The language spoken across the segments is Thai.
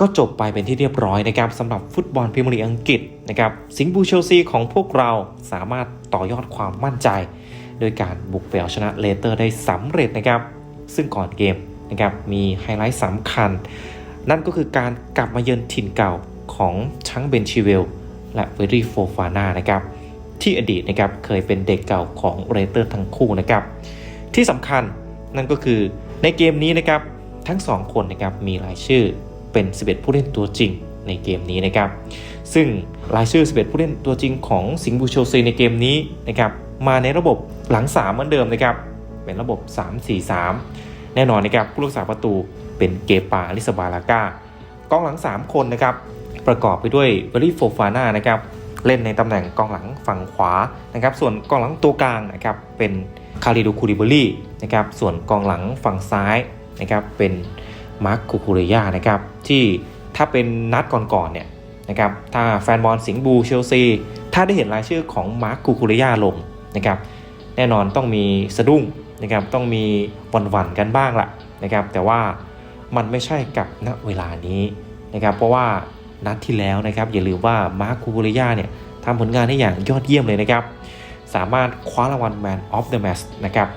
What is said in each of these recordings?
ก็จบไปเป็นที่เรียบร้อยนะครับสำหรับฟุตบอลพรีเมียร์ลีกอังกฤษนะครับสิงห์บูเชลซีของพวกเราสามารถต่อยอดความมั่นใจ โดยการบุกไปเอาชนะเลสเตอร์ได้สำเร็จนะครับซึ่งก่อนเกมนะครับมีไฮไลท์สำคัญ นั่นก็คือการกลับมาเยือนถิ่นเก่าของทั้งเบนชิเวล และเวรีโฟฟานานะครับที่อดีตนะครับเคยเป็นเด็กเก่าของเรเตอร์ทั้งคู่นะครับที่สำคัญนั่นก็คือในเกมนี้นะครับทั้ง 2 คนนะครับมีรายชื่อ เป็น 11 ผู้เล่นตัวจริงในเกมนี้นะครับ ซึ่งรายชื่อ 11 ผู้เล่นตัวจริงของสิงห์บูโชซีในเกมนี้นะครับมาในระบบหลัง 3 เหมือนเดิมนะครับ เป็นระบบ 3-4-3 แน่นอนนะครับผู้รักษาประตูเป็นเกปาลิสบาลาก้ากองหลัง 3 คนนะครับ ประกอบไปด้วยเบอรี่โฟฟาน่านะครับเล่นในตำแหน่งกองหลังฝั่งขวานะครับ ส่วนกองหลังตัวกลางนะครับเป็นคาริดูคูริเบอรี่นะครับส่วนกองหลังฝั่งซ้ายนะครับเป็น มาร์คคูคูเรียนะครับที่ถ้าเป็นนัดก่อนๆเนี่ยนะครับถ้าแฟนบอลสิงห์บูเชลซีถ้าได้เห็นรายชื่อของมาร์คคูคูเรียลงนะครับแน่นอนต้องมีสะดุ้งนะครับต้องมีวันวันๆกันบ้างละนะครับแต่ว่ามันไม่ใช่กับณเวลานี้นะครับเพราะว่านัดที่แล้วนะครับอย่าลืมว่ามาร์คคูคูเรียเนี่ยทำผลงานได้อย่างยอดเยี่ยมเลยนะครับสามารถคว้ารางวัล Man of the Match นะครับ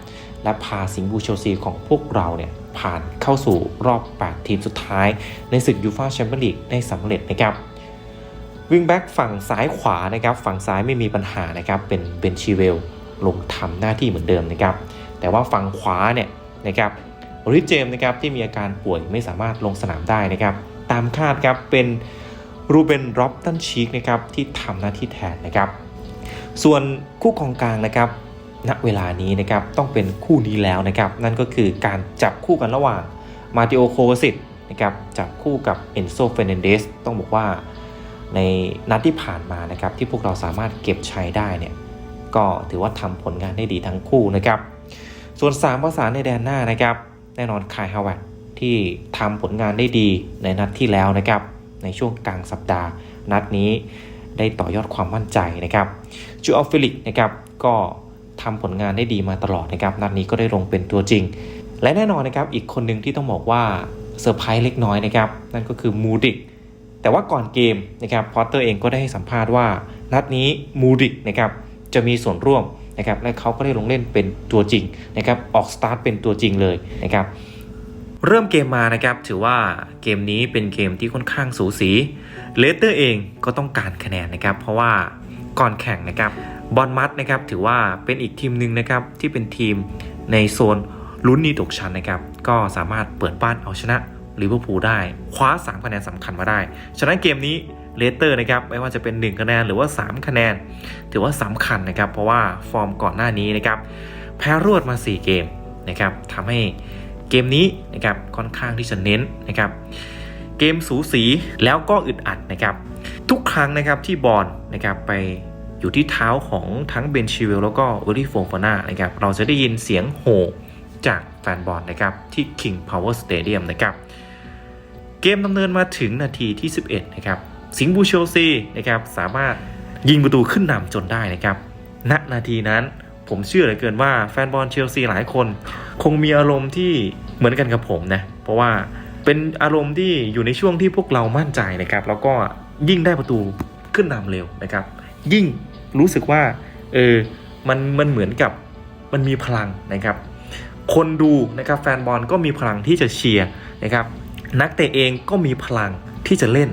และพาสิงห์บูเชลซีของพวกเราเนี่ย ผ่านเข้าสู่รอบ 8 ทีมสุดท้าย ในศึกยูฟาแชมเปี้ยนลีกได้สำเร็จนะครับวิงแบ็กฝั่งซ้ายขวานะครับฝั่งซ้ายไม่มีปัญหานะครับเป็นเบนชิเวลลงทำหน้าที่เหมือนเดิมนะครับแต่ว่าฝั่งขวาเนี่ยนะครับริเจมนะครับที่มีอาการป่วยไม่สามารถลงสนามได้นะครับตามคาดครับเป็นรูเบนร็อบตันชีกนะครับที่ทำหน้าที่แทนนะครับส่วนคู่กองกลางนะครับ ณเวลานี้นะครับต้องเป็นคู่นี้แล้วนะครับนั่นก็คือการจับคู่กันระหว่างมาติโอโควซิตนะครับจับคู่กับเอนโซเฟรนันเดสต้องบอกว่าในนัดที่ผ่านมานะครับที่พวกเราสามารถเก็บใชัยได้เนี่ยก็ถือว่าทำผลงานได้ดีทั้งคู่นะครับส่วน3ภาษานในแดนหน้านะครับแน่นอนคายฮาวเวที่ทำผลงานได้ดีในนัดที่แล้วนะครับในช่วงกลางสัปดาห์ นัดนี้ได้ต่อยอดความมั่นใจนะครับจูอัลฟิลิกนะครับก็ ทำผลงานได้ดีมาตลอดนะครับนัดนี้ก็ได้ลงเป็นตัวจริง และแน่นอนนะครับอีกคนหนึ่งที่ต้องบอกว่าเซอร์ไพรส์เล็กน้อยนะครับนั่นก็คือมูดิกแต่ว่าก่อนเกมนะครับพอตเตอร์เองก็ได้ให้สัมภาษณ์ว่า นัดนี้มูดิกนะครับจะมีส่วนร่วมนะครับและเขาก็ได้ลงเล่นเป็นตัวจริงนะครับออกสตาร์ทเป็นตัวจริงเลยนะครับเริ่มเกมมานะครับถือว่าเกมนี้เป็นเกมที่ค่อนข้างสูสีเลสเตอร์เองก็ต้องการคะแนนนะครับเพราะว่าก่อนแข่งนะครับ บอลมัดนะครับถือว่าเป็นอีกทีมหนึ่งนะครับที่เป็นทีมในโซนลุ้นนีตกชั้นนะครับ ก็สามารถเปิดบ้านเอาชนะลิเวอร์พูลได้คว้า 3 คะแนนสำคัญมาได้ ฉะนั้นเกมนี้เลสเตอร์นะครับไม่ว่าจะเป็น 1 คะแนนหรือว่า 3 คะแนน ถือว่าสำคัญนะครับ เพราะว่าฟอร์มก่อนหน้านี้นะครับแพ้รวดมา 4 เกมนะครับทำให้เกมนี้นะครับค่อนข้างที่จะเน้นนะครับ เกมสูสีแล้วก็อึดอัดนะครับ ทุกครั้งนะครับที่บอลนะครับไป อยู่ที่เท้าของทั้งเบนชิเวลแล้วก็เวอรี่โฟฟาน่านะครับเราจะได้ยินเสียงโห่จากแฟนบอลนะครับที่ King Power Stadium นะครับเกมดำเนินมาถึงนาทีที่ 11 นะครับ สิงห์บูเชลซีนะครับสามารถยิงประตูขึ้นนำจนได้นะครับณนาทีนั้นผมเชื่อเหลือเกินว่าแฟนบอลเชลซีหลายคน คงมีอารมณ์ที่เหมือนกันกับผมนะ เพราะว่าเป็นอารมณ์ที่อยู่ในช่วงที่พวกเรามั่นใจนะครับ แล้วก็ยิ่งได้ประตูขึ้นนำเร็วนะครับ ยิ่ง รู้สึกว่าเออมันมันเหมือนกับมันมีพลังนะครับ คนดูนะครับแฟนบอลก็มีพลังที่จะเชียร์นะครับนักเตะเองก็มีพลังที่จะเล่น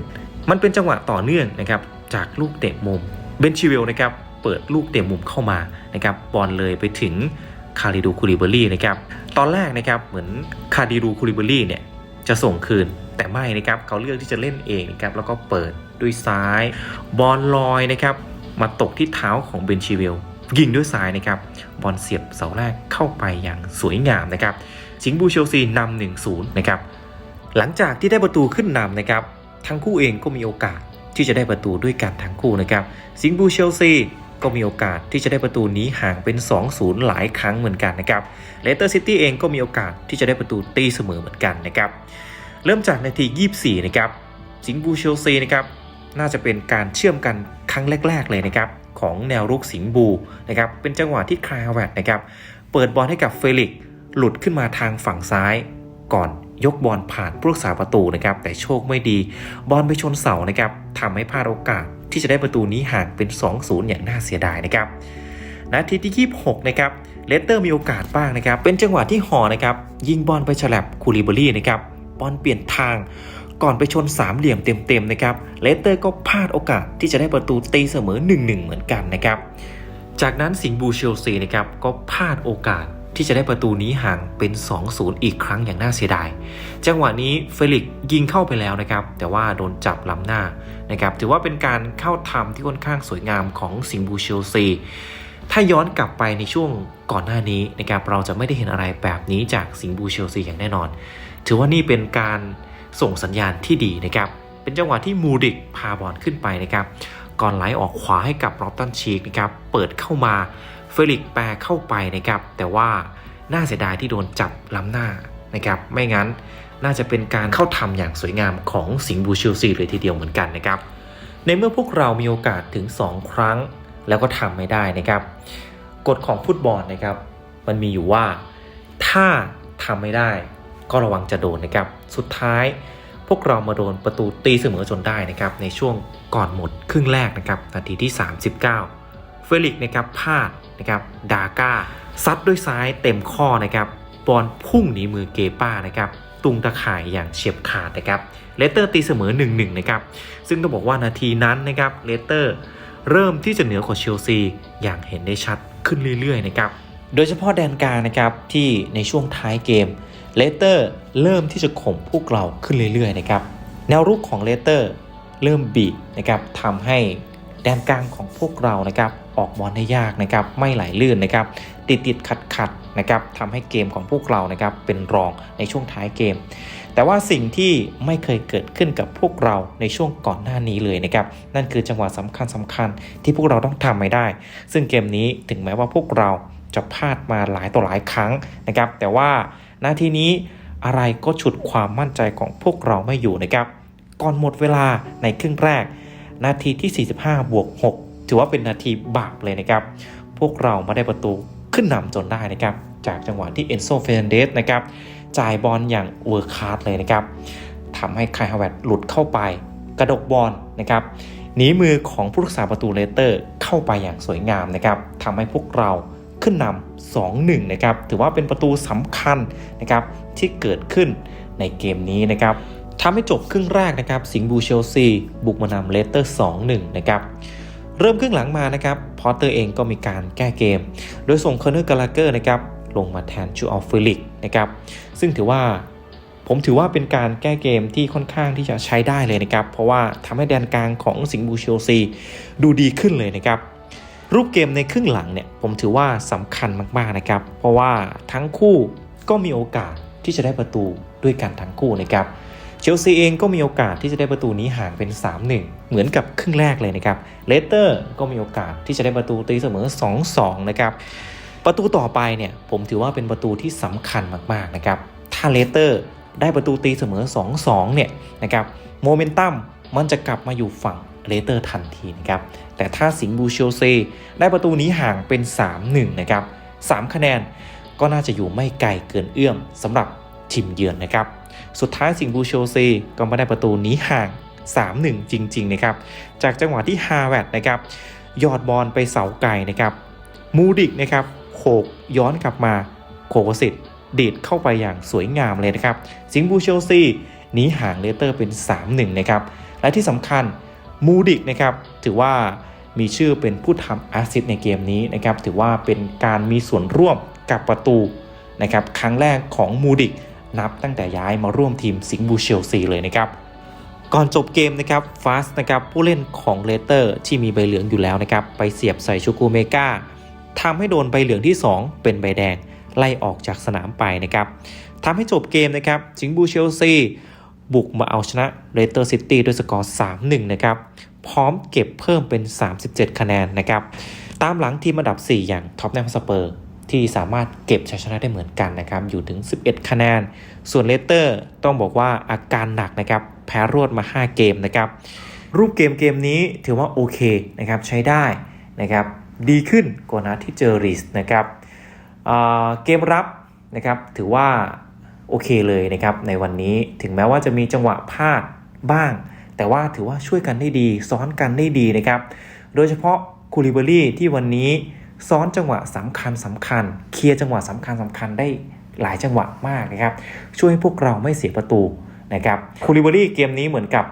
มันเป็นจังหวะต่อเนื่องนะครับจากลูกเตะมุมเบนชิเวลนะครับเปิดลูกเตะมุมเข้ามานะครับบอลเลยไปถึงคาริดูคูริเบอรี่นะครับตอนแรกนะครับเหมือนคาริดูคูริเบอรี่เนี่ยจะส่งคืนแต่ไม่นะครับเขาเลือกที่จะเล่นเองนะครับแล้วก็เปิดด้วยซ้าย บอลลอยนะครับ มาตกที่เท้าของเบนชิเวลยิงด้วยซ้ายนะครับ บอลเสียบเสาแรกเข้าไปอย่างสวยงามนะครับ สิงห์บูเชลซีนำหนึ่งศูนย์นะครับ หลังจากที่ได้ประตูขึ้นนำนะครับ ทั้งคู่เองก็มีโอกาสที่จะได้ประตูด้วยกันทั้งคู่นะครับ สิงห์บูเชลซีก็มีโอกาสที่จะได้ประตูนี้ห่างเป็น 2-0 หลายครั้งเหมือนกันนะครับ เลสเตอร์ซิตี้เองก็มีโอกาสที่จะได้ประตูตีเสมอเหมือนกันนะครับ เริ่มจากนาที 24 นะครับ สิงห์บูเชลซีนะครับ น่าจะเป็นการเชื่อมกันครั้งแรก ๆ เลยนะครับของแนวรุกสิงห์บูนะครับเป็นจังหวะที่คลายแวดนะครับเปิดบอลให้กับเฟลิกหลุดขึ้นมาทางฝั่งซ้าย ก่อนยกบอลผ่านผู้รักษาประตูนะครับแต่โชคไม่ดี บอลไปชนเสานะครับทำให้พลาดโอกาสที่จะได้ประตูนี้ห่างเป็น 2-0 อย่างน่าเสียดายนะครับนาทีที่ 26 นะครับเลสเตอร์มีโอกาสบ้างนะครับ เป็นจังหวะที่หอนะครับ ยิงบอลไปฉลับคูลิบารีนะครับ บอลเปลี่ยนทาง ก่อนไปชนสามเหลี่ยมเต็มๆนะครับเลสเตอร์ก็พลาดโอกาสที่จะได้ประตูตีเสมอ 1-1 เหมือนกันนะครับจากนั้นสิงห์บูเชลซีนะครับก็พลาดโอกาสที่จะได้ประตูนี้ห่างเป็น 2-0 อีกครั้งอย่างน่าเสียดาย จังหวะนี้เฟลิกยิงเข้าไปแล้วนะครับ แต่ว่าโดนจับล้ำหน้านะครับ ถือว่าเป็นการเข้าทำที่ค่อนข้างสวยงามของสิงห์บูเชลซี ถ้าย้อนกลับไปในช่วงก่อนหน้านี้นะครับ เราจะไม่ได้เห็นอะไรแบบนี้จากสิงห์บูเชลซีอย่างแน่นอน ถือว่านี่เป็นการ ส่งสัญญาณที่ดีนะครับ เป็นจังหวะที่มูดิกพาบอลขึ้นไปนะครับ ก่อนไหลออกขวาให้กับรอบตันชีกนะครับ เปิดเข้ามาเฟลิกแปรเข้าไปนะครับ แต่ว่าน่าเสียดายที่โดนจับล้ำหน้านะครับ ไม่งั้นน่าจะเป็นการเข้าทำอย่างสวยงามของสิงห์บูเชลซีเลยทีเดียวเหมือนกันนะครับ ในเมื่อพวกเรามีโอกาสถึง 2 ครั้งแล้วก็ทำไม่ได้นะครับ กฎของฟุตบอลนะครับ มันมีอยู่ว่าถ้าทำไม่ได้ ก็ระวังจะโดนนะครับ สุดท้ายพวกเรามาโดนประตูตีเสมอจนได้นะครับในช่วงก่อนหมดครึ่งแรกนะครับนาทีที่ 39 เฟลิกนะครับพลาดนะครับดาก้าซัดด้วยซ้ายเต็มข้อนะครับบอลพุ่งหนีมือเกป้านะครับตุงตะข่ายอย่างเฉียบขาดนะครับเลสเตอร์ตีเสมอ 1-1 นะครับ ซึ่งต้องบอกว่านาทีนั้นนะครับเลสเตอร์เริ่มที่จะเหนือกว่าเชลซีอย่างเห็นได้ชัดขึ้นเรื่อยๆนะครับ โดยเฉพาะแดนกลางนะครับที่ในช่วงท้ายเกม เลสเตอร์เริ่มที่จะข่มพวกเราขึ้นเรื่อยๆนะครับแนวรุกของเลสเตอร์เริ่มบีบนะครับทำให้แดนกลางของพวกเรานะครับออกบอลได้ยากนะครับไม่ไหลลื่นนะครับติดติดขัดขัดนะครับทำให้เกมของพวกเรานะครับเป็นรองในช่วงท้ายเกม แต่ว่าสิ่งที่ไม่เคยเกิดขึ้นกับพวกเราในช่วงก่อนหน้านี้เลยนะครับนั่นคือจังหวะสำคัญสคัญที่พวกเราต้องทำไม่ได้ ซึ่งเกมนี้ถึงแม้ว่าพวกเราจะพลาดมาหลายต่อหลายครั้งนะครับแต่ว่า นาทีนี้อะไรก็ฉุดความมั่นใจของพวกเราไม่อยู่นะครับ ก่อนหมดเวลาในครึ่งแรก นาทีที่ 45 บวก 6 ถือว่าเป็นนาทีบาปเลยนะครับ พวกเรามาได้ประตูขึ้นนำจนได้นะครับ จากจังหวะที่เอนโซเฟรนเดสนะครับจ่ายบอลอย่างเวอร์คาร์ดเลยนะครับทำให้ไคฮาวเวตหลุดเข้าไป กระดกบอลนะครับหนีมือของผู้รักษาประตูเลสเตอร์เข้าไปอย่างสวยงามนะครับทำให้พวกเรา ขึ้นนำ2-1นะครับถือว่าเป็นประตูสำคัญนะครับที่เกิดขึ้นในเกมนี้นะครับทำให้จบครึ่งแรกนะครับสิงห์บูเชลซีบุกมานำเลสเตอร์ 2-1 นะครับเริ่มครึ่งหลังมานะครับพอตเตอร์เองก็มีการแก้เกม โดยส่งเคอร์เนอร์กาลาเกอร์นะครับลงมาแทนชูอัลฟิลิกนะครับซึ่งถือว่าผมถือว่าเป็นการแก้เกมที่ค่อนข้างที่จะใช้ได้เลยนะครับ เพราะว่าทำให้แดนกลางของสิงห์บูเชลซีดูดีขึ้นเลยนะครับ รูปเกมในครึ่งหลังเนี่ยผมถือว่าสำคัญมากๆนะครับ เพราะว่าทั้งคู่ก็มีโอกาสที่จะได้ประตูด้วยกันทั้งคู่นะครับเชลซีเองก็มีโอกาสที่จะได้ประตูนี้ห่างเป็น 3-1 เหมือนกับครึ่งแรกเลยนะครับเลสเตอร์ก็มีโอกาสที่จะได้ประตูตีเสมอ 2-2 นะครับ ประตูต่อไปเนี่ยผมถือว่าเป็นประตูที่สำคัญมากๆนะครับ ถ้าเลสเตอร์ได้ประตูตีเสมอ 2-2 เนี่ยนะครับโมเมนตัมมันจะกลับมาอยู่ฝั่ง เลเตอร์ทันทีนะครับแต่ถ้าสิงห์บูเชลซีได้ประตูนี้ห่างเป็น 3-1 นะครับ 3 คะแนนก็น่าจะอยู่ไม่ไกลเกินเอื้อมสำหรับทีมเยือนนะครับ สุดท้ายสิงห์บูเชลซีก็มาได้ประตูนี้ห่าง 3-1 จริงๆนะครับจากจังหวะที่ฮาแวตนะครับยอดบอลไปเสาไกลนะครับมูดิกนะครับโขกย้อนกลับมาโคโกสิตดีดเข้าไปอย่างสวยงามเลยนะครับ สิงห์บูเชลซีหนีห่างเลเตอร์เป็น 3-1 นะครับ และที่สำคัญ มูดิกนะครับถือว่ามีชื่อเป็นผู้ทำแอสซิสต์ในเกมนี้นะครับถือว่าเป็นการมีส่วนร่วมกับประตูนะครับครั้งแรกของมูดิกนับตั้งแต่ย้ายมาร่วมทีมสิงห์บูเชลซีเลยนะครับก่อนจบเกมนะครับฟาสนะครับผู้เล่นของเลสเตอร์ที่มีใบเหลืองอยู่แล้วนะครับไปเสียบใส่ชูกูเมกาทำให้โดนใบเหลืองที่ 2 เป็นใบแดงไล่ออกจากสนามไปนะครับทำให้จบเกมนะครับสิงห์บูเชลซี บุกมาเอาชนะเลสเตอร์ซิตี้ด้วยสกอร์ 3-1 นะครับ พร้อมเก็บเพิ่มเป็น 37 คะแนนนะครับ ตามหลังทีมอันดับ 4 อย่างท็อปแนมสเปอร์ที่สามารถเก็บชัยชนะได้เหมือนกันนะครับ อยู่ถึง 11 คะแนน ส่วนเลสเตอร์ต้องบอกว่าอาการหนักนะครับ แพ้รวดมา 5 เกมนะครับ รูปเกมเกมนี้ถือว่าโอเคนะครับใช้ได้นะครับ ดีขึ้นกว่านัดที่เจอริสนะครับเกมรับนะครับถือว่า โอเคเลยนะครับในวันนี้ถึงแม้ว่าจะมีจังหวะพลาดบ้าง แต่ว่าถือว่าช่วยกันได้ดี ซ้อนกันได้ดีนะครับโดยเฉพาะคูลิเบอรี่ที่วันนี้ซ้อนจังหวะสำคัญสำคัญ เคลียร์จังหวะสำคัญสำคัญได้หลายจังหวะมากนะครับช่วยให้พวกเราไม่เสียประตูนะครับคูลิเบอรี่เกมนี้เหมือนกับ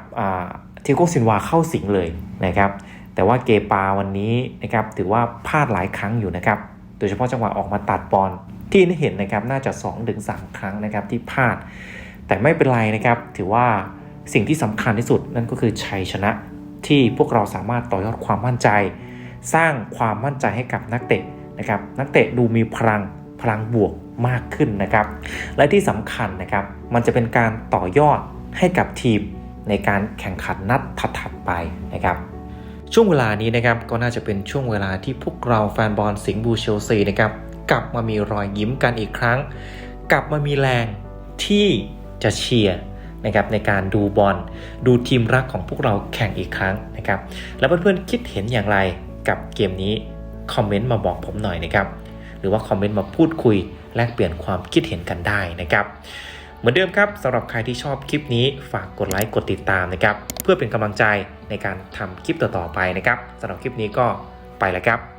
เทโกซินวาเข้าสิงเลยนะครับแต่ว่าเกปาวันนี้นะครับถือว่าพลาดหลายครั้งอยู่นะครับโดยเฉพาะจังหวะออกมาตัดบอล ที่เห็นนะครับน่าจะ 2-3 ครั้งนะครับที่พลาด แต่ไม่เป็นไรนะครับ ถือว่าสิ่งที่สำคัญที่สุดนั่นก็คือชัยชนะที่พวกเราสามารถต่อยอดความมั่นใจ สร้างความมั่นใจให้กับนักเตะนะครับนักเตะดูมีพลังพลังบวกมากขึ้นนะครับ และที่สำคัญนะครับ มันจะเป็นการต่อยอดให้กับทีมในการแข่งขันนัดถัดๆไปนะครับ ช่วงเวลานี้นะครับก็น่าจะเป็นช่วงเวลาที่พวกเราแฟนบอลสิงห์บูเชลซีนะครับ กลับมามีรอยยิ้มกันอีกครั้ง กลับมามีแรงที่จะเชียร์นะครับในการดูบอลดูทีมรักของพวกเราแข่งอีกครั้งนะครับแล้วเพื่อนๆคิดเห็นอย่างไรกับเกมนี้คอมเมนต์มาบอกผมหน่อยนะครับหรือว่าคอมเมนต์มาพูดคุยแลกเปลี่ยนความคิดเห็นกันได้นะครับเหมือนเดิมครับสำหรับใครที่ชอบคลิปนี้ฝากกดไลค์กดติดตามนะครับเพื่อเป็นกำลังใจในการทำคลิปต่อๆไปนะครับสำหรับคลิปนี้ก็ไปแล้วครับ